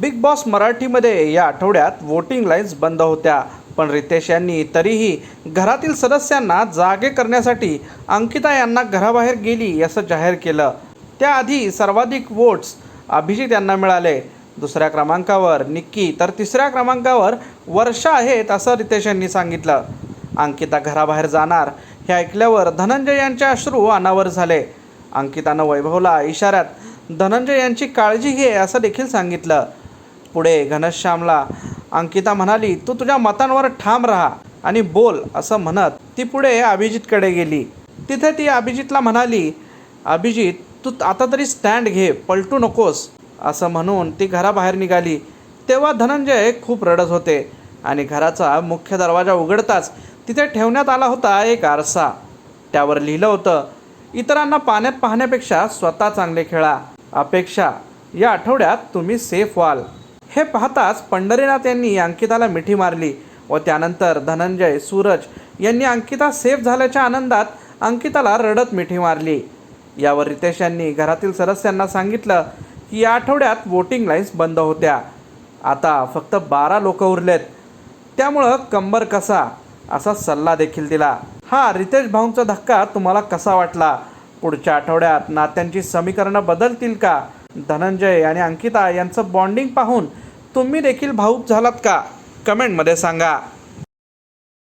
Big boss मराठीमध्ये या आठवड्यात वोटिंग लाईन्स बंद होत्या. पण रितेश यांनी तरीही घरातील सदस्यांना जागे करण्यासाठी अंकिता यांना घराबाहेर गेली असं जाहीर केलं. त्याआधी सर्वाधिक वोट्स अभिजित यांना मिळाले. दुसऱ्या क्रमांकावर निक्की तर तिसऱ्या क्रमांकावर वर्षा आहेत असं रितेश यांनी सांगितलं. अंकिता घराबाहेर जाणार हे ऐकल्यावर धनंजय यांचे अश्रू अनावर झाले. अंकितानं वैभवला इशाऱ्यात धनंजय यांची काळजी घे असं देखील सांगितलं. पुढे घनश्यामला अंकिता म्हणाली तू तुझ्या मतांवर ठाम राहा आणि बोल असं म्हणत ती पुढे अभिजितकडे गेली. तिथे ती अभिजितला म्हणाली अभिजित तू आता तरी स्टँड घे पलटू नकोस असं म्हणून ती घराबाहेर निघाली. तेव्हा धनंजय खूप रडत होते आणि घराचा मुख्य दरवाजा उघडताच तिथे ठेवण्यात आला होता एक आरसा. त्यावर लिहिलं होतं इतरांना पाण्यात पाहण्यापेक्षा स्वतः चांगले खेळा. अपेक्षा या आठवड्यात तुम्ही सेफ व्हाल. हे पाहताच पंढरीनाथ यांनी अंकिताला मिठी मारली व त्यानंतर धनंजय सूरज यांनी अंकिता सेफ झाल्याच्या आनंदात अंकिताला रडत मिठी मारली. यावर रितेश यांनी घरातील सदस्यांना सांगितलं की या आठवड्यात वोटिंग लाईन्स बंद होत्या. आता फक्त बारा लोक उरलेत. त्यामुळं कंबर कसा? असा सल्ला देखील दिला. हा रितेश भाऊंचा धक्का तुम्हाला कसा वाटला? पुढच्या आठवड्यात नात्यांची समीकरणं बदलतील का? धनंजय आणि अंकिता यांचं बॉन्डिंग पाहून तुम्ही देखील भाऊक झालात का? कमेंटमध्ये सांगा.